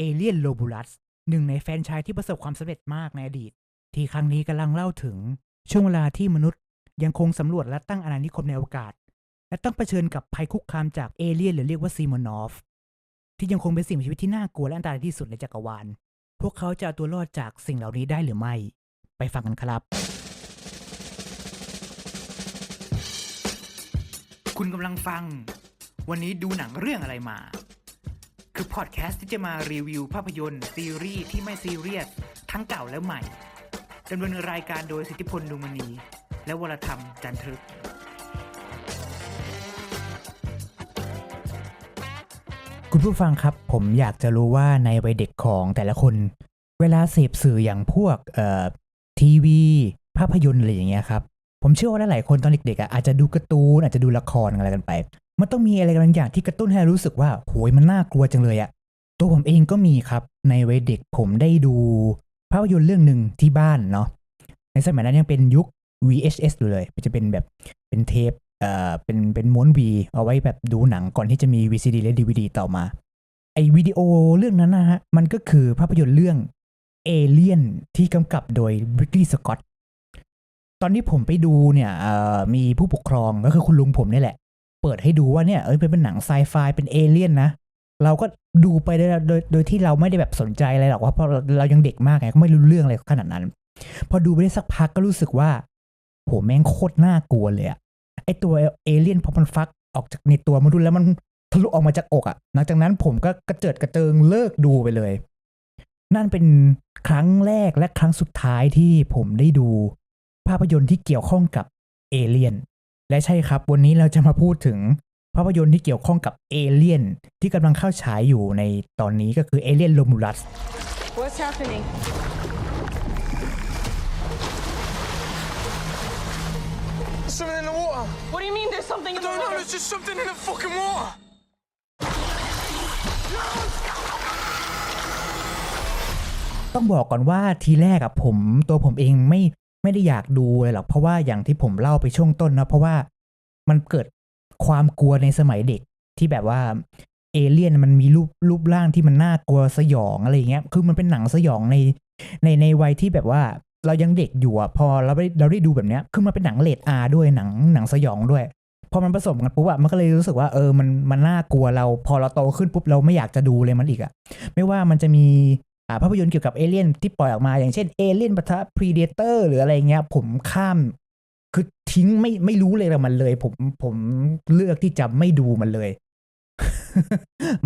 เอเลียนโลบูลัสหนึ่งในแฟนชายที่ประสบความสำเร็จมากในอดีต ที่ครั้งนี้กำลังเล่าถึงช่วงเวลาที่มนุษย์ยังคงสำรวจและตั้งอาณานิคมในอวกาศ และต้องเผชิญกับภัยคุกคามจากเอเลียนหรือเรียกว่าซีมอนอฟที่ยังคงเป็นสิ่งมีชีวิตที่น่ากลัวและอันตรายที่สุดในจักรวาล พวกเขาจะเอาตัวรอดจากสิ่งเหล่านี้ได้หรือไม่ ไปฟังกันครับ คุณกำลังฟัง วันนี้ดูหนังเรื่องอะไรมา คือพอดแคสต์ที่จะมารีวิวภาพยนตร์ ซีรีส์ที่ไม่ซีเรียส ทั้งเก่าและใหม่ดำเนินรายการโดยสิทธิพลดวงมณี และวรธรรมจันทรึก คุณผู้ฟังครับ ผมอยากจะรู้ว่าในวัยเด็กของแต่ละคน เวลาเสพสื่ออย่างพวกเอ่อทีวี ภาพยนตร์อะไรอย่างเงี้ยครับ ผมเชื่อว่าหลายๆคนตอนเด็กๆอะอาจจะดูการ์ตูนอาจจะดูละครอะไรกันไป มันต้องมีอะไรบางอย่างที่กระตุ้นให้รู้สึกว่าโหยมันน่ากลัวจังเลยอะตัวผมเองก็มีครับในวัยเด็กผมได้ดูภาพยนตร์เรื่องหนึ่งที่บ้านเนาะในสมัยนั้นยังเป็นยุค VHS อยู่เลยมันจะเป็นแบบเป็นเทปเอ่อเป็นเป็นม้วนวีเอาไว้แบบดูหนังก่อนที่จะมี VCD และ DVD ต่อมาไอวิดีโอเรื่องนั้นนะฮะมันก็คือภาพยนตร์เรื่องเอเลี่ยนที่กำกับโดยบริต l ี y สกอตตอนที่ผมไปดูเนี่ยมีผู้ปกครองก็คือคุณลุงผมนี่แหละ เปิดให้ดูว่าเนี่ยเอ้ยเป็นหนังไซไฟเป็นเอเลี่ยนนะเราก็ดูไปโดยโดยโดยที่เราไม่ได้แบบสนใจอะไรหรอกว่าเพราะเรายังเด็กมากไงก็ไม่รู้เรื่องอะไรขนาดนั้น พอดูไปได้สักพักก็รู้สึกว่าโหแม่งโคตรน่ากลัวเลยอะไอตัวเอเลี่ยนพอมันฟักออกจากในตัวมนุษย์แล้วมันทะลุออกมาจากอกอะหลังจากนั้นผมก็กระเจิดกระเจิงเลิกดูไปเลย นั่นเป็นครั้งแรกและครั้งสุดท้ายที่ผมได้ดูภาพยนตร์ที่เกี่ยวข้องกับเอเลี่ยน และใช่ครับ วันนี้เราจะมาพูดถึงภาพยนตร์ที่เกี่ยวข้องกับเอเลี่ยนที่กำลังเข้าฉายอยู่ในตอนนี้ก็คือเอเลี่ยนโ m มูลัส What's happening? There's something in the water. What do you mean there's something in I the don't know, water? there's just something in the fucking water. ต้องบอกก่อนว่าทีแรกอะผมตัวผมเองไม่ ไม่ได้อยากดูเลยหรอกเพราะว่าอย่างที่ผมเล่าไปช่วงต้นนะเพราะว่ามันเกิดความกลัวในสมัยเด็กที่แบบว่าเอเลี่ยนมันมีรูปรูปร่างที่มันน่ากลัวสยองอะไรอย่างเงี้ย คือมันเป็นหนังสยองในในในวัยที่แบบว่าเรายังเด็กอยู่อะพอเราได้เราได้ดูแบบเนี้ยคือมันเป็นหนังเลดอาด้วยหนังหนังสยองด้วย พอมันผสมกันปุ๊บอะมันก็เลยรู้สึกว่าเออมันมันน่ากลัวเรา พอเราโตขึ้นปุ๊บเราไม่อยากจะดูเลยมันอีกอะไม่ว่ามันจะมี ภาพยนตร์เกี่ยวกับเอเลี่ยนที่ปล่อยออกมา อย่างเช่นเอเลี่ยนปะทะพรีเดเตอร์หรืออะไรเงี้ย ผมข้ามคือทิ้งไม่ไม่รู้เลยมันเลย ผมผมเลือกที่จะไม่ดูมันเลย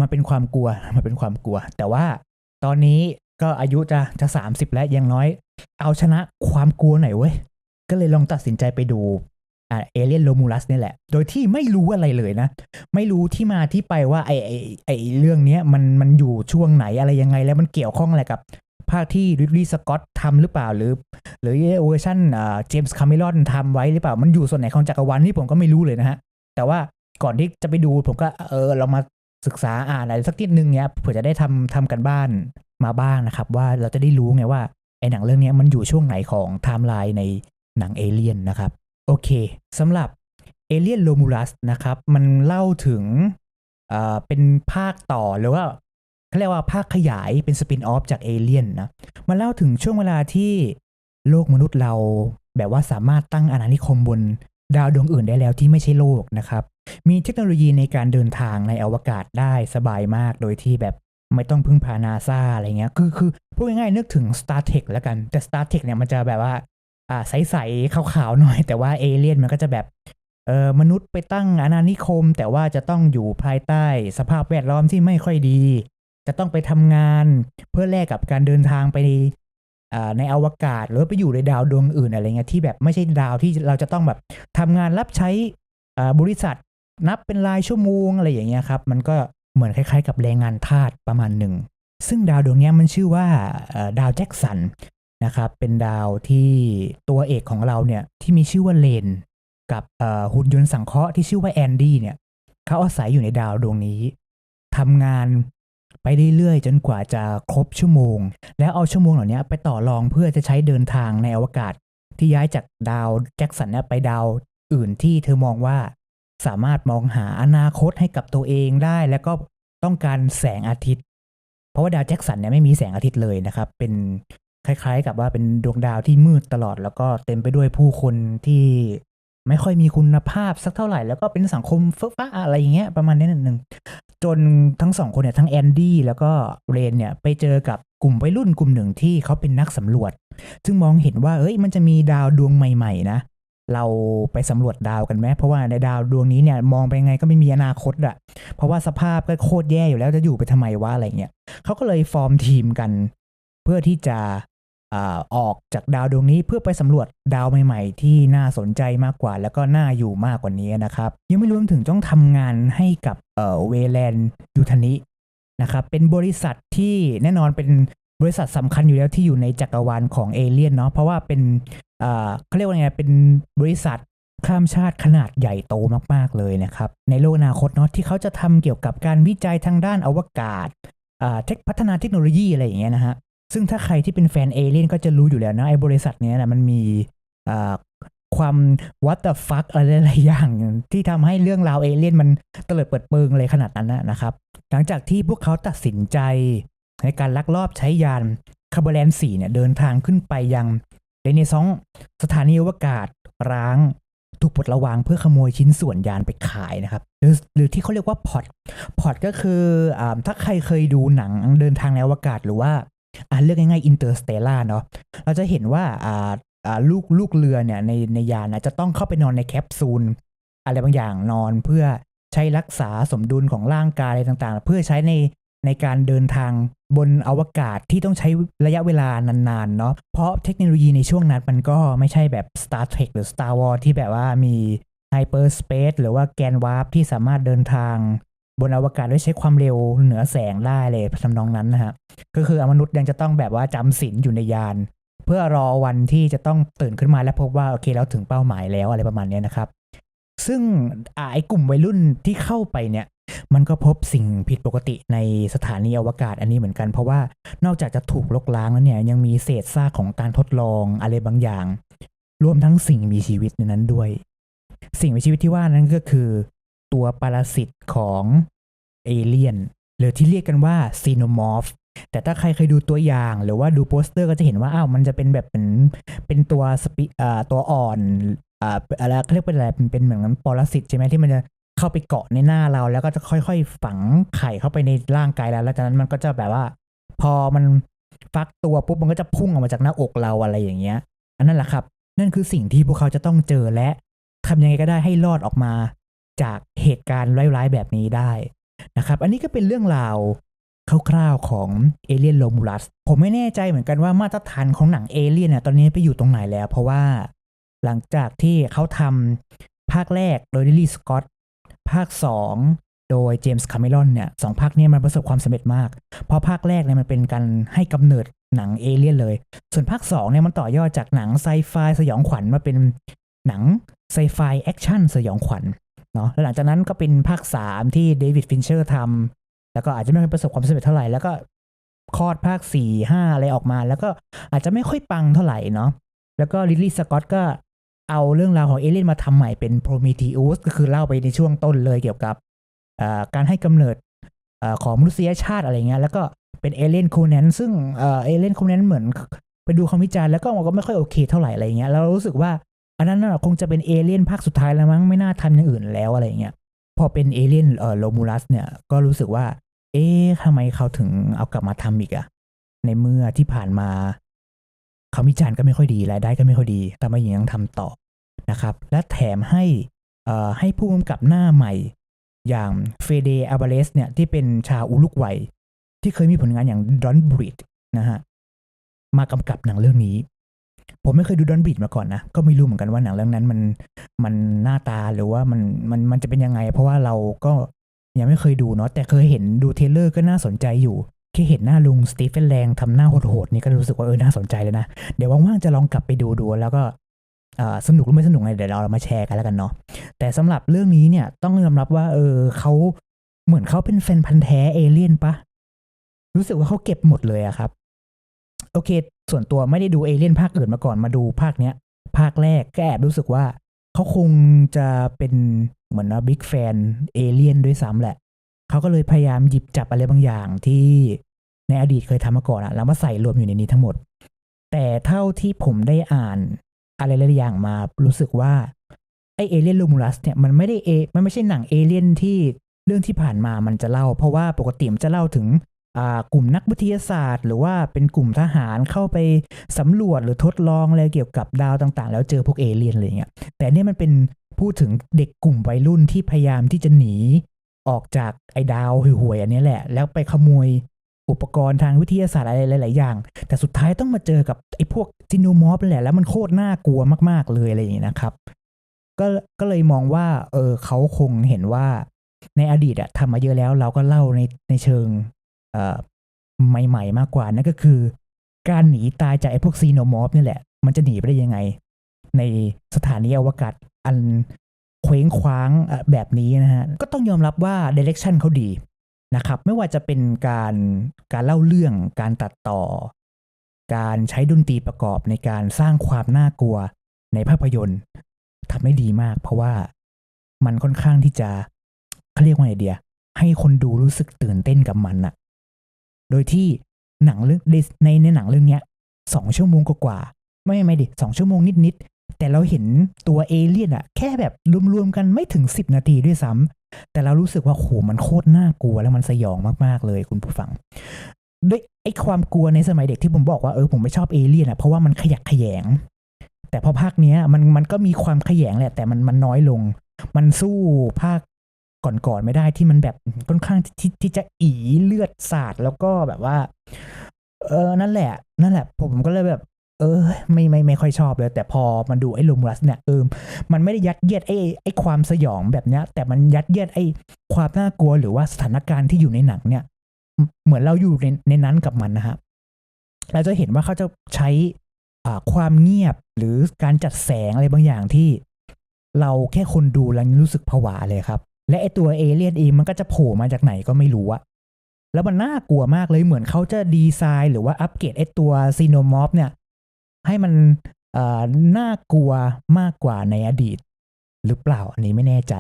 มันเป็นความกลัวมันเป็นความกลัว แต่ว่าตอนนี้ก็อายุจะจะสามสิบแล้วยังน้อย เอาชนะความกลัวหน่อยเว้ย ก็เลยลองตัดสินใจไปดู เอเลียนโ m มูลัสนี่แหละ โดยที่ไม่รู้อะไรเลยนะ ไม่รู้ที่มาที่ไปว่าไอไอไอเรื่องเนี้ยมันมันอยู่ช่วงไหนอะไรยังไง แล้วมันเกี่ยวข้องอะไรกับ ภาคที่ริดลีย์สกอตทำหรือเปล่าหรือ หรือเวอร์ชันเจมส์คาเมรอนทำไว้หรือเปล่า มันอยู่ส่วนไหนของจักรวาลนี่ผมก็ไม่รู้เลยนะฮะ แต่ว่าก่อนที่จะไปดูผมก็เออเรามาศึกษาอ่านอะไรสักนิดนึงเนี้ยเผื่อจะได้ทำทำกันบ้านมาบ้างนะครับ ว่าเราจะได้รู้ไงว่าไอหนังเรื่องนี้มันอยู่ช่วงไหนของไทม์ไลน์ในหนังเอเลียนนะครับ โอเคสำหรับเอเลียนโ m มูลัสนะครับ มันเล่าถึงเป็นภาคต่อหรือว่าเขาเรียกว่าภาคขยายเป็นสปินออฟจากเอเลียนนะมาเล่าถึงช่วงเวลาที่โลกมนุษย์เราแบบว่าสามารถตั้งอาณานิคมบนดาวดวงอื่นได้แล้วที่ไม่ใช่โลกนะครับ มีเทคโนโลยีในการเดินทางในอวกาศได้สบายมากโดยที่แบบไม่ต้องพึ่งพานาซาอะไรเงี้ย คือคือพูดง่ายๆนึกถึง Star Trek แล้วกัน แต่ Star Trek เนี่ยมันจะแบบว่า อ่าใสๆขาวๆหน่อย แต่ว่าเอเลี่ยนมันก็จะแบบเออมนุษย์ไปตั้งอาณานิคม แต่ว่าจะต้องอยู่ภายใต้สภาพแวดล้อมที่ไม่ค่อยดี จะต้องไปทำงานเพื่อแลกกับการเดินทางไปอ่าในอวกาศหรือไปอยู่ในดาวดวงอื่นอะไรเงี้ยที่แบบไม่ใช่ดาวที่เราจะต้องแบบทำงานรับใช้อ่าบริษัทนับเป็นรายชั่วโมงอะไรอย่างเงี้ยครับ มันก็เหมือนคล้ายๆ กับแรงงานทาสประมาณหนึ่ง ซึ่งดาวดวงนี้มันชื่อว่าดาวแจ็คสัน นะครับเป็นดาวที่ตัวเอกของเราเนี่ยที่มีชื่อว่าเลน กับหุ่นยนต์สังเคราะห์ที่ชื่อว่าแอนดี้เนี่ยเขาอาศัยอยู่ในดาวดวงนี้ทำงานไปเรื่อยๆ จนกว่าจะครบชั่วโมง แล้วเอาชั่วโมงเหล่านี้ไปต่อรองเพื่อจะใช้เดินทางในอวกาศ ที่ย้ายจากดาวแจ็คสันเนี่ยไปดาวอื่นที่เธอมองว่าสามารถมองหาอนาคตให้กับตัวเองได้ แล้วก็ต้องการแสงอาทิตย์ เพราะว่าดาวแจ็คสันเนี่ยไม่มีแสงอาทิตย์เลยนะครับ เป็น คล้าย ๆ กับว่าเป็นดวงดาวที่มืดตลอด แล้วก็เต็มไปด้วยผู้คนที่ไม่ค่อยมีคุณภาพสักเท่าไหร่ แล้วก็เป็นสังคมเฟ้อฟ้าอะไรอย่างเงี้ยประมาณนี้นิดนึงจนทั้งสองคนเนี่ยทั้งแอนดี้แล้วก็เรนเนี่ยไปเจอกับกลุ่มวัยรุ่นกลุ่มหนึ่งที่เขาเป็นนักสำรวจ ซึ่งมองเห็นว่าเอ้ยมันจะมีดาวดวงใหม่ ๆ นะ เราไปสำรวจดาวกันไหมเพราะว่าในดาวดวงนี้เนี่ยมองไปยังไงก็ไม่มีอนาคตอะเพราะว่าสภาพก็โคตรแย่อยู่แล้วจะอยู่ไปทำไมวะอะไรเงี้ยเขาก็เลยฟอร์มทีมกัน เพื่อที่จะ อออกจากดาวดวงนี้เพื่อไปสำรวจดาวใหม่ ๆ ที่น่าสนใจมากกว่า แล้วก็น่าอยู่มากกว่านี้นะครับ ยังไม่รวมถึงต้องทำงานให้กับเวแลนยูทานินะครับเป็นบริษัทที่แน่นอนเป็นบริษัทสำคัญอยู่แล้วที่อยู่ในจักรวาลของเอเลี่ยนเนาะเพราะว่าเป็นเขาเรียกว่าไงเป็นบริษัทข้ามชาติขนาดใหญ่โตมากๆเลยนะครับ ในโลกอนาคตเนาะที่เขาจะทำเกี่ยวกับการวิจัยทางด้านอวกาศเทคพัฒนาเทคโนโลยีอะไรอย่างเงี้ยนะฮะ ซึ่งถ้าใครที่เป็นแฟนเอเลี่ยนก็จะรู้อยู่แล้วนะไอ้บริษัทเนี้ยนะมันมีความ what the fuck อะไรหลายอย่าง ที่ทำให้เรื่องราวเอเลี่ยนมันเตลิดเปิดเปิงเลยขนาดนั้นนะครับ หลังจากที่พวกเขาตัดสินใจ ในการลักลอบใช้ยานคาร์บแลน4เนี่ยเดินทางขึ้นไปยังเรเนซองสถานีอวกาศร้าง ถูกปลดระวางเพื่อขโมยชิ้นส่วนยานไปขายนะครับหรือหรือที่เขาเรียกว่าพอร์ตพอร์ตก็คืออถ้าใครเคยดูหนังเดินทางในอวกาศหรือว่า อ่าเรียกง่ายๆอินเตอร์สเตล่าเนาะเราจะเห็นว่าอ่าอ่าลูกลูกเรือเนี่ยในในยานนะจะต้องเข้าไปนอนในแคปซูลอะไรบางอย่างนอนเพื่อใช้รักษาสมดุลของร่างกายอะไรต่างๆ เพื่อใช้ในในการเดินทางบนอวกาศที่ต้องใช้ระยะเวลานานๆเนาะเพราะเทคโนโลยีในช่วงนั้นมันก็ไม่ใช่แบบ Star Trek หรือ Star Wars ที่แบบว่ามี Hyperspace หรือว่าแกนวาร์ปที่สามารถเดินทาง บนอวกาศด้วยใช้ความเร็วเหนือแสงได้เลยทำนองนั้นนะฮะก็คือมนุษย์ยังจะต้องแบบว่าจำศีลอยู่ในยาน เพื่อรอวันที่จะต้องตื่นขึ้นมาแล้วพบว่าโอเคเราถึงเป้าหมายแล้วอะไรประมาณนี้นะครับ ซึ่งอไอ้กลุ่มวัยรุ่นที่เข้าไปเนี่ย มันก็พบสิ่งผิดปกติในสถานีอวกาศอันนี้เหมือนกัน เพราะว่านอกจากจะถูกลกล้างแล้วเนี่ยยังมีเศษซากของการทดลองอะไรบางอย่าง รวมทั้งสิ่งมีชีวิตในนั้นด้วย สิ่งมีชีวิตที่ว่านั้นก็คือ ตัวปรสิตของเอเลียนหรือที่เรียกกันว่าซีโนมอร์ฟแต่ถ้าใครเคยดูตัวอย่างหรือว่าดูโปสเตอร์ก็จะเห็นว่าอ้าวมันจะเป็นแบบเป็นเป็นตัวสปิอ่าตัวอ่อนอ่าอะไรเขาเรียกเป็นอะไรเป็นเหมือนปรสิตใช่ไหมที่มันจะเข้าไปเกาะในหน้าเรา แล้วก็จะค่อยๆ ฝังไข่เข้าไปในร่างกายเราแล้วจากนั้นมันก็จะแบบว่า พอมันฟักตัวปุ๊บมันก็จะพุ่งออกมาจากหน้าอกเราอะไรอย่างเงี้ยอันนั้นแหละครับ นั่นคือสิ่งที่พวกเขาจะต้องเจอและทำยังไงก็ได้ให้รอดออกมา จากเหตุการณ์ร้ายๆแบบนี้ได้นะครับ อันนี้ก็เป็นเรื่องราวคร่าวๆของเอเลียนโ m มูลัสผมไม่แน่ใจเหมือนกันว่ามาตรฐานของหนังเอเลียนเนี่ยตอนนี้ไปอยู่ตรงไหนแล้ว เพราะว่าหลังจากที่เขาทำภาคแรกโดยลิลลี่สกอตภาค 2 โดยเจมส์คาเมรอนเนี่ยสองภาคเนี้มันประสบความสำเร็จมาก เพราะภาคแรกเนี่ยมันเป็นการให้กำเนิดหนังเอเลี่ยนเลย ส่วนภาค2เนี่ยมันต่อยอดจากหนังไซไฟสยองขวัญมาเป็นหนังไซไฟแอคชั่นสยองขวัญ เนาะแล้วหลังจากนั้นก็เป็นภาค3ที่เดวิดฟินเชอร์ทำแล้วก็อาจจะไม่ค่อยประสบความสำเร็จเท่าไหร่แล้วก็คลอดภาค4 5อะไรออกมา แล้วก็อาจจะไม่ค่อยปังเท่าไหร่เนาะแล้วก็ลิลลี่สกอตก็เอาเรื่องราวของเอเลี่ยนมาทำใหม่เป็นโพรเมธีอุสก็คือเล่าไปในช่วงต้นเลยเกี่ยวกับการให้กำเนิดอของมนุษยชาติอะไรเงี้ยแล้วก็เป็นเอเลี่ยนโคแนนซึ่งเอเลี่ยนโคแนนเหมือนไปดูคำวิจารณ์แล้วก็มันก็ไม่ค่อยโอเคเท่าไหร่อะไรเงี้ยแล้วเรารู้สึกว่า อันนั้นน่ะคงจะเป็นเอเลี่ยนภาคสุดท้ายแล้วมั้งไม่น่าทำอย่างอื่นแล้วอะไรเงี้ยพอเป็นเอเลี่ยนเอ่อโลมูลัสเนี่ยก็รู้สึกว่า เอ๊ะทำไมเขาถึงเอากลับมาทำอีกอะในเมื่อที่ผ่านมาคำวิจารณ์ก็ไม่ค่อยดีรายได้ก็ไม่ค่อยดีแต่มายังทำต่อนะครับ และแถมให้อ่อให้ผู้กำกับหน้าใหม่ อย่างเฟเดอัลบาเลสเนี่ยที่เป็นชาวอุลุกวัย ที่เคยมีผลงานอย่างดอนบริดนะฮะมากำกับหนังเรื่องนี้ ผมไม่เคยดูดอนบริดมาก่อนนะ ก็ไม่รู้เหมือนกันว่าหนังเรื่องนั้นมันมันหน้าตาหรือว่ามันมันมันจะเป็นยังไง เพราะว่าเราก็ยังไม่เคยดูเนาะแต่เคยเห็นดูเทเลอร์ก็น่าสนใจอยู่แค่เห็นหน้าลุงสตีเฟนแรงทำหน้าโหดๆนี่ก็รู้สึกว่าเออน่าสนใจเลยนะเดี๋ยวว่างๆจะลองกลับไปดูดูแล้วก็สนุกหรือไม่สนุกไงเดี๋ยวเรามาแชร์กันแล้วกันเนาะแต่สำหรับเรื่องนี้เนี่ยต้องยอมรับว่า เออเขาเหมือนเขาเป็นแฟนพันธ์แท้เอเลี่ยนปะรู้สึกว่าเขาเก็บหมดเลยอะครับ โอเค ส่วนตัวไม่ได้ดูเอเลี่ยนภาคอื่นมาก่อนมาดูภาคเนี้ย ภาคแรกก็แอบรู้สึกว่าเขาคงจะเป็นเหมือนว่าบิ๊กแฟนเอเลี่ยนด้วยซ้ำแหละ เขาก็เลยพยายามหยิบจับอะไรบางอย่างที่ในอดีตเคยทำมาก่อนอะแล้วมาใส่รวมอยู่ในนี้ทั้งหมด แต่เท่าที่ผมได้อ่านอะไรหลายอย่างมารู้สึกว่าไอเอเลี่ยนลูมูลัสเนี่ยมันไม่ได้เอ มันไม่ใช่หนังเอเลี่ยนที่เรื่องที่ผ่านมามันจะเล่า เพราะว่าปกติมันจะเล่าถึง กลุ่มนักวิทยาศาสตร์ หรือว่าเป็นกลุ่มทหารเข้าไปสำรวจหรือทดลองอะไรเกี่ยวกับดาวต่าง ๆ แล้วเจอพวกเอเลี่ยนอะไรเงี้ยแต่เนี่ยมันเป็นพูดถึงเด็กกลุ่มวัยรุ่นที่พยายามที่จะหนีออกจากไอ้ดาวห่วยๆอันนี้แหละ แล้วไปขโมยอุปกรณ์ทางวิทยาศาสตร์อะไรหลายๆอย่าง แต่สุดท้ายต้องมาเจอกับไอ้พวกจิโนมอฟแหละแล้วมันโคตรน่ากลัวมากๆเลยอะไรอย่างนี้นะครับ ก็ก็เลยมองว่า เออเขาคงเห็นว่าในอดีตอะทำมาเยอะแล้วเราก็เล่าในในเชิง ใหม่ ๆ มากกว่านั่นก็คือ การหนีตายจากไอ้พวกซีโนมอฟนี่แหละ มันจะหนีไปได้ยังไง ในสถานีอวกาศอันเคว้งคว้างแบบนี้นะฮะ ก็ต้องยอมรับว่าเดเร c ชันเขาดีนะครับ ไม่ว่าจะเป็นการการเล่าเรื่องการตัดต่อ การใช้ดนตรีประกอบในการสร้างความน่ากลัวในภาพยนตร์ทำได้ดีมาก เพราะว่ามันค่อนข้างที่จะเขาเรียกว่าไงเดีย ให้คนดูรู้สึกตื่นเต้นกับมันอะ โดยที่หนังเรื่องในในหนังเรื่องเนี้ยสองชั่วโมงกว่าๆไม่ไม่ดิสองชั่วโมงนิดๆแต่เราเห็นตัวเอเลี่ยนอะแค่แบบรวมๆกันไม่ถึงสิบนาทีด้วยซ้ำแต่เรารู้สึกว่าโหมันโคตรน่ากลัวแล้วมันสยองมากๆเลยคุณผู้ฟังด้วยไอ้ความกลัวในสมัยเด็กที่ผมบอกว่าเออผมไม่ชอบเอเลี่ยนอะเพราะว่ามันขยักขยง แต่พอภาคเนี้ยมันมันก็มีความขยงแหละแต่มันมันน้อยลง มันสู้ภาค ก่อนๆไม่ได้ที่มันแบบค่อนข้างที่ที่จะอีเลือดสาดแล้วก็แบบว่า เออนั่นแหละ นั่นแหละ ผมก็เลยแบบ เออ ไม่ไม่ไม่ค่อยชอบเลย แต่พอมันดูไอ้ลูมูลัสเนี่ยเออมันไม่ได้ยัดเยียดไอ้ไอ้ความสยองแบบเนี้ย แต่มันยัดเยียดไอ้ความน่ากลัวหรือว่าสถานการณ์ที่อยู่ในหนังเนี่ย เหมือนเราอยู่ในในนั้นกับมันนะฮะเราจะเห็นว่าเขาจะใช้อ่าความเงียบหรือการจัดแสงอะไรบางอย่างที่เราแค่คนดูแล้วรู้สึกผวาเลยครับ และไอตัวเอเลี่ยนเองมันก็จะโผล่มาจากไหนก็ไม่รู้อะแล้วมันน่ากลัวมากเลยเหมือนเขาจะดีไซน์หรือว่าอัปเกรดไอตัวซีโนมอฟเนี่ย ให้มันน่ากลัวมากกว่าในอดีต หรือเปล่าอันนี้ไม่แน่ใจ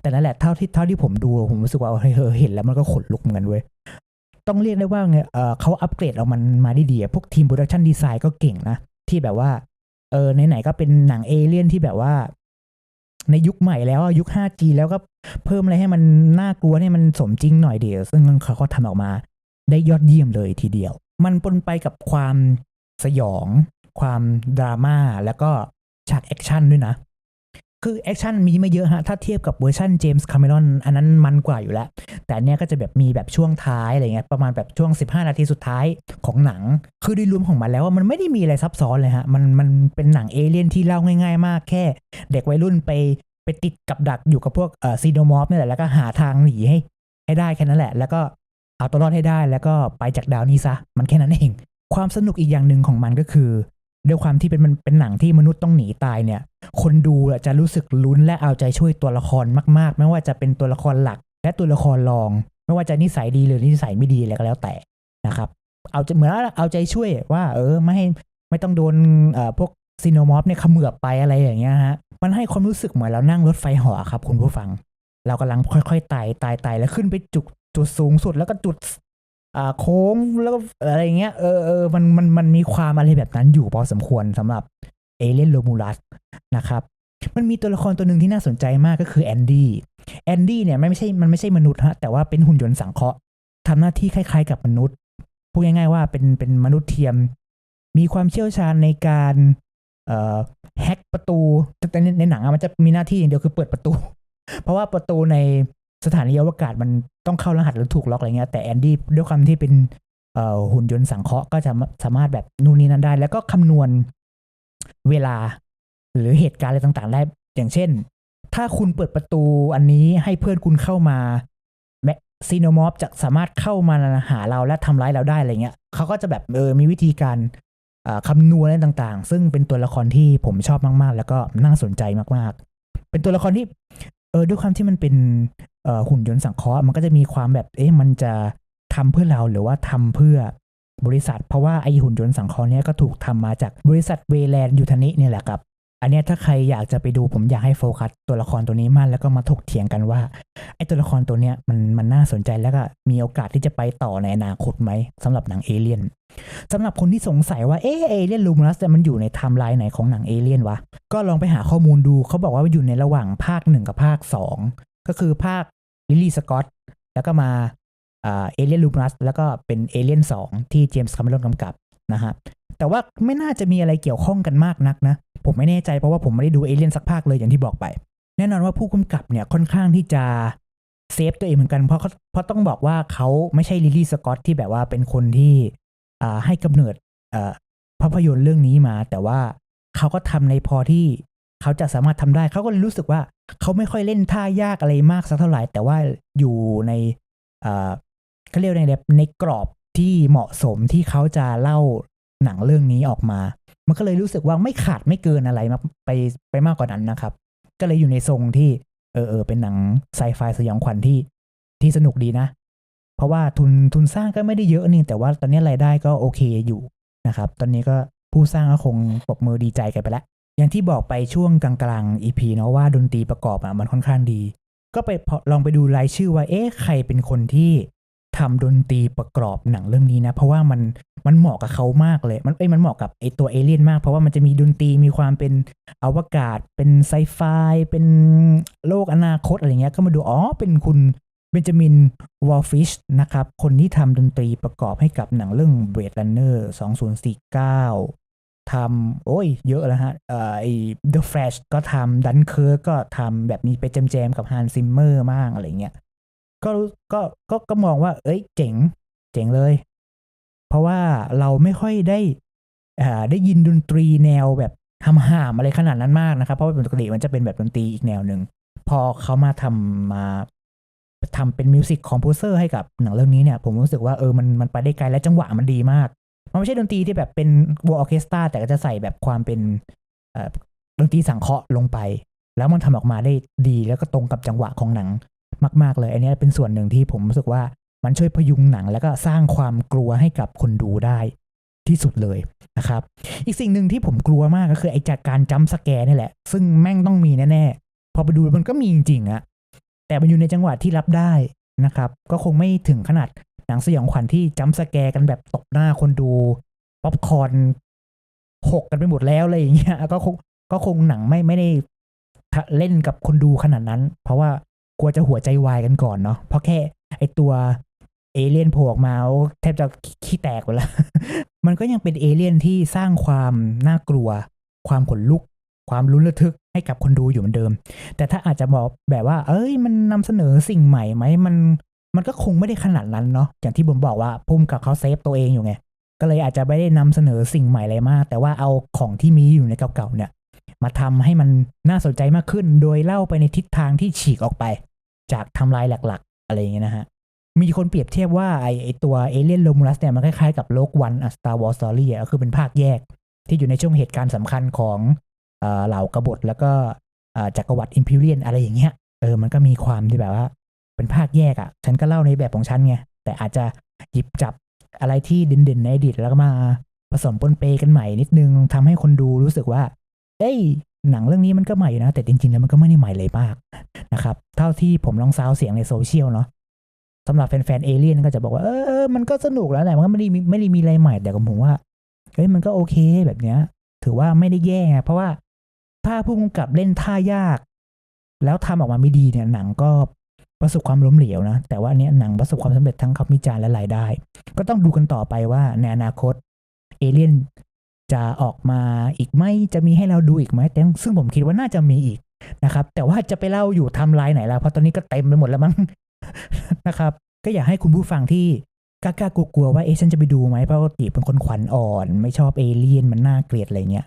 แต่นั่นแหละเท่าที่เท่าที่ผมดูผมรู้สึกว่าเฮ้ยเออเห็นแล้วมันก็ขนลุกเหมือนกันเว้ยต้องเรียกได้ว่าไงเออเขาอัปเกรดเอามันมาได้ดีอะพวกทีมโปรดักชันดีไซน์ก็เก่งนะ ที่แบบว่าเออไหนๆก็เป็นหนังเอเลี่ยนที่แบบว่า ในยุคใหม่แล้วอะยุค 5G แล้วก็เพิ่มอะไรให้มันน่ากลัวให้มันสมจริงหน่อยเดียว ซึ่งเขาก็ทำออกมา ได้ยอดเยี่ยมเลยทีเดียว มันปนไปกับความสยอง ความดราม่าแล้วก็ฉากแอคชั่นด้วยนะ คือแอคชั่นมีไม่เยอะฮะ ถ้าเทียบกับเวอร์ชันเจมส์คาเมรอนอันนั้นมันกว่าอยู่แล้ว แต่เนี้ยก็จะแบบมีแบบช่วงท้ายอะไรเงี้ยประมาณแบบช่วง 15 นาทีสุดท้ายของหนัง คือโดยรวมของมันแล้วว่ามันไม่ได้มีอะไรซับซ้อนเลยฮะ มันมันเป็นหนังเอเลี่ยนที่เล่าง่าย ๆ มากแค่ เด็กวัยรุ่นไปไปติดกับดักอยู่กับพวกเอ่อซีโนมอฟนี่แหละแล้วก็หาทางหนีให้ให้ได้แค่นั้นแหละ แล้วก็เอาตัวรอดให้ได้แล้วก็ไปจากดาวนี้ซะมันแค่นั้นเองความสนุกอีกอย่างหนึ่งของมันก็คือ ด้วยความที่เป็นมันเป็นหนังที่มนุษย์ต้องหนีตายเนี่ย คนดูจะรู้สึกลุ้นและเอาใจช่วยตัวละครมากๆ ไม่ว่าจะเป็นตัวละครหลัก และตัวละครรอง ไม่ว่าจะนิสัยดีหรือนิสัยไม่ดีอะไรก็แล้วแต่นะครับ เอาจเหมือนเอาใจช่วยว่า เออไม่ให้ไม่ต้องโดนเอ่อพวกซีโนมอฟเนี่ยเขมือบไปอะไรอย่างเงี้ยฮะมันให้ความรู้สึกเหมือนเรานั่งรถไฟเหอครับ คุณผู้ฟัง เรากำลังค่อยๆไต่ไต่ไต่แล้วขึ้นไปจุดจุดสูงสุดแล้วก็จุด อ่าโค้งแล้วก็อะไรเงี้ยเออเออมันมันมันมีความอะไรแบบนั้นอยู่พอสมควรสำหรับเอเลนโลมูลัสนะครับมันมีตัวละครตัวหนึ่งที่น่าสนใจมากก็คือแอนดี้แอนดี้เนี่ยไม่ใช่มันไม่ใช่มนุษย์ฮะแต่ว่าเป็นหุ่นยนต์สังเคราะห์ทำหน้าที่คล้ายๆกับมนุษย์พูดง่ายๆว่าเป็นเป็นมนุษย์เทียม มีความเชี่ยวชาญในการเอ่อแฮกประตูแต่ในในหนังอะมันจะมีหน้าที่อย่างเดียวคือเปิดประตู เพราะว่าประตูใน สถานีอวกาศมันต้องเข้ารหัสหรือถูกล็อกอะไรเงี้ยแต่แอนดี้ด้วยความที่เป็นหุ่นยนต์สังเคราะห์ก็จะสามารถแบบนู่นนี่นั่นได้ แล้วก็คำนวณเวลาหรือเหตุการณ์อะไรต่างๆได้ อย่างเช่น ถ้าคุณเปิดประตูอันนี้ให้เพื่อนคุณเข้ามาแมซีโนมอฟจะสามารถเข้ามาหาเราและทำร้ายเราได้อะไรเงี้ยเขาก็จะแบบเออมีวิธีการคำนวณอะไรต่างๆ ซึ่งเป็นตัวละครที่ผมชอบมากๆ แล้วก็น่าสนใจมากๆ เป็นตัวละครที่เออด้วยความที่มันเป็น หุ่นยนต์สังเคราะห์มันก็จะมีความแบบเอ๊ะมันจะทำเพื่อเราหรือว่าทำเพื่อบริษัท เพราะว่าไอหุ่นยนต์สังเคราะห์เนี้ยก็ถูกทำมาจากบริษัทเวแลนด์ยูทานิเนี่ยแหละครับอันนี้ถ้าใครอยากจะไปดูผมอยากให้โฟกัสตัวละครตัวนี้มากแล้วก็มาถกเถียงกันว่าไอ้ตัวละครตัวเนี้ยมันมันน่าสนใจแล้วก็มีโอกาสที่จะไปต่อในอนาคตไหมสำหรับหนังเอเลี่ยนสำหรับคนที่สงสัยว่าเอเอเลี่ยนลูมัสมันอยู่ในไทม์ไลน์ไหนของหนังเอเลี่ยนวะก็ลองไปหาข้อมูลดูเขาบอกว่าอยู่ในระหว่างภาคหนึ่งกับภาคสอง ก็คือภาคลิลลี่สกอตแล้วก็มาเอเลียนลูมัสแล้วก็เป็นเอเลียนสองที่เจมส์คาเมรอนกำกับนะฮะแต่ว่าไม่น่าจะมีอะไรเกี่ยวข้องกันมากนักนะ ผมไม่แน่ใจเพราะว่าผมไม่ได้ดูเอเลียนสักภาคเลยอย่างที่บอกไป แน่นอนว่าผู้กำกับเนี่ยค่อนข้างที่จะเซฟตัวเองเหมือนกันเพราะเขาเพราะต้องบอกว่าเขาไม่ใช่ลิลลี่สกอตที่แบบว่าเป็นคนที่ให้กำเนิดภาพยนตร์เรื่องนี้มา แต่ว่าเขาก็ทำในพอที่ เขาจะสามารถทำได้เขาก็เลยรู้สึกว่าเขาไม่ค่อยเล่นท่ายากอะไรมากสักเท่าไหร่ แต่ว่าอยู่ในเขาเรียกในแบบในกรอบที่เหมาะสมที่เขาจะเล่าหนังเรื่องนี้ออกมา มันก็เลยรู้สึกว่าไม่ขาดไม่เกินอะไรมาไปไปมากกว่านั้นนะครับ ก็เลยอยู่ในทรงที่เออเออเป็นหนังไซไฟสยองขวัญที่ที่สนุกดีนะ เพราะว่าทุนทุนสร้างก็ไม่ได้เยอะนี่ แต่ว่าตอนนี้รายได้ก็โอเคอยู่นะครับ ตอนนี้ก็ผู้สร้างก็คงปรบมือดีใจกันไปแล้ว อย่างที่บอกไปช่วงกลางๆ EP เนาะว่าดนตรีประกอบอะมันค่อนข้างดี ก็ไปลองไปดูรายชื่อว่าเอ๊ะใครเป็นคนที่ทำดนตรีประกอบหนังเรื่องนี้นะ เพราะว่ามันมันเหมาะกับเขามากเลย มันเอ้ยมันเหมาะกับไอตัวเอเลี่ยนมาก เพราะว่ามันจะมีดนตรีมีความเป็นอวกาศ เป็นไซไฟเป็นโลกอนาคตอะไรเงี้ยก็มาดูอ๋อเป็นคุณเบนจามินวอลฟิชนะครับ คนที่ทำดนตรีประกอบให้กับหนังเรื่อง Blade Runner 2049 ทำโอ้ยเยอะแล้วฮะเอ่อไอ้ The Flash ก็ทำดันเคิร์ก็ทำแบบนี้ไปแจมๆกับฮันซิมเมอร์มากอะไรเงี้ยก็ก็ก็ก็มองว่า เอ้ยเจ๋ง เจ๋งเลย เพราะว่าเราไม่ค่อยได้อ่าได้ยินดนตรีแนวแบบหำหามอะไรขนาดนั้นมากนะครับ เพราะว่าปกติมันจะเป็นแบบดนตรีอีกแนวหนึ่งพอเขามาทำมาทำเป็นมิวสิกคอมโพเซอร์ให้กับหนังเรื่องนี้เนี่ย ผมรู้สึกว่าเออมันมันไปได้ไกลและจังหวะมันดีมาก มันไม่ใช่ดนตรีที่แบบเป็นวงออเคสตราแต่ก็จะใส่แบบความเป็นดนตรีสังเคราะห์ลงไป แล้วมันทำออกมาได้ดีแล้วก็ตรงกับจังหวะของหนังมาก ๆ เลย อันนี้เป็นส่วนหนึ่งที่ผมรู้สึกว่ามันช่วยพยุงหนัง แล้วก็สร้างความกลัวให้กับคนดูได้ที่สุดเลยนะครับ อีกสิ่งหนึ่งที่ผมกลัวมากก็คือไอ้จากการจัมป์สแกร์นี่แหละ ซึ่งแม่งต้องมีแน่ๆ พอไปดูมันก็มีจริงๆอะแต่มันอยู่ในจังหวะที่รับได้นะครับ ก็คงไม่ถึงขนาด หนังสยองขวัญที่จัมสแกร์กันแบบตบหน้าคนดูป๊อปคอนหกกันไปหมดแล้วอะไรอย่างเงี้ยก็คงก็คงหนังไม่ไม่ได้เล่นกับคนดูขนาดนั้น เพราะว่ากลัวจะหัวใจวายกันก่อนเนาะเพราะแค่ไอตัวเอเลี่ยนโผล่ออกมาแทบจะขี้แตกหมดแล้ว มันก็ยังเป็นเอเลี่ยนที่สร้างความน่ากลัว ความขนลุก ความลุ้นระทึกให้กับคนดูอยู่เหมือนเดิม แต่ถ้าอาจจะบอกแบบว่า เอ้ย มันนำเสนอสิ่งใหม่ไหมมัน มันก็คงไม่ได้ขนาดนั้นเนาะอย่างที่ผมบอกว่าพุ่มกับเขาเซฟตัวเองอยู่ไงก็เลยอาจจะไม่ได้นำเสนอสิ่งใหม่อะไรมาก แต่ว่าเอาของที่มีอยู่ในเก่าๆเนี่ย มาทำให้มันน่าสนใจมากขึ้น โดยเล่าไปในทิศทางที่ฉีกออกไป จากทำลายหลักๆ อะไรอย่างเงี้ยนะฮะ มีคนเปรียบเทียบว่าไอไอตัวเอเลียนโลมูลัสเนี่ยมันคล้ายๆกับโลกวันอัสตาร์วอลสตอรี่ก็คือเป็นภาคแยก ที่อยู่ในช่วงเหตุการณ์สำคัญของเหล่ากบฏแล้วก็จักรวรรดิอิมพีเรียนอะไรอย่างเงี้ยเออมันก็มีความที่แบบว่า เป็นภาคแยกอะ่ะ ฉันก็เล่าในแบบของฉันไง แต่อาจจะหยิบจับอะไรที่เด่นๆในอดีตแล้วก็มาผสมปนเปกันใหม่นิดนึงทำให้คนดูรู้สึกว่า เอ้ย หนังเรื่องนี้มันก็ใหม่นะ แต่จริงๆ แล้วมันก็ไม่ได้ใหม่เลยมากนะครับ เท่าที่ผมลองซาวเสียงในโซเชียลเนาะสำหรับแฟนๆเอเลี่ยนก็จะบอกว่าเออมันก็สนุกแล้วแหละมันก็ไม่ได้มีไม่ได้มีอะไรใหม่แต่กับผมว่าเฮ้ยมันก็โอเคแบบเนี้ย ถือว่าไม่ได้แย่เพราะว่าถ้าผู้กำกับเล่นท่ายาก แล้วทำออกมาไม่ดีเนี่ยหนังก็ ประสบความล้มเหลวนะ แต่ว่านเนี้ยหนังประสบความสำเร็จทั้งคำวิจารณ์และรายได้ ก็ต้องดูกันต่อไปว่าในอนาคตเอเลี่ยนจะออกมาอีกไหมจะมีให้เราดูอีกไหมแต่ซึ่งผมคิดว่าน่าจะมีอีกนะครับ แต่ว่าจะไปเล่าอยู่ทำลายไหนล่ะเพราะตอนนี้ก็เต็มไปหมดแล้วมั้งนะครับ ก็อยากให้คุณผู้ฟังที่กล้ากลัวๆว่าเอ๊ะฉันจะไปดูไหมเพราะปกติเป็นคนขวัญอ่อน ไม่ชอบเอเลี่ยนมันน่าเกลียดอะไรเงี้ย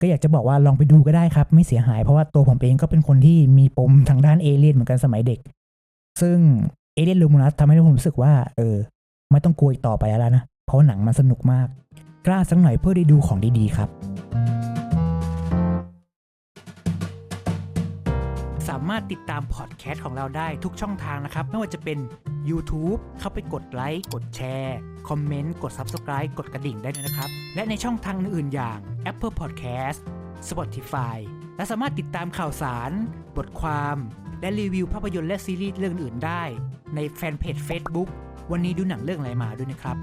ก็อยากจะบอกว่าลองไปดูก็ได้ครับ ไม่เสียหายเพราะว่าตัวผมเองก็เป็นคนที่มีปมทางด้านเอเลี่ยนเหมือนกันสมัยเด็ก ซึ่งเอเลี่ยนลูมูนัสทำให้ผมรู้สึกว่า เออ ไม่ต้องกลัวอีกต่อไปแล้วนะ เพราะหนังมันสนุกมาก กล้าสักหน่อยเพื่อได้ดูของดีๆครับ สามารถติดตามพอดแคสต์ของเราได้ทุกช่องทางนะครับ ไม่ว่าจะเป็น YouTube เข้าไปกดไลค์ กดแชร์ คอมเมนต์ กด Subscribe กดกระดิ่งได้เลยนะครับ และในช่องทางอื่นๆอย่าง Apple Podcast Spotify และสามารถติดตามข่าวสาร บทความ และรีวิวภาพยนตร์และซีรีส์เรื่องอื่นได้ ในแฟนเพจ Facebook วันนี้ดูหนังเรื่องอะไรมาด้วยนะครับ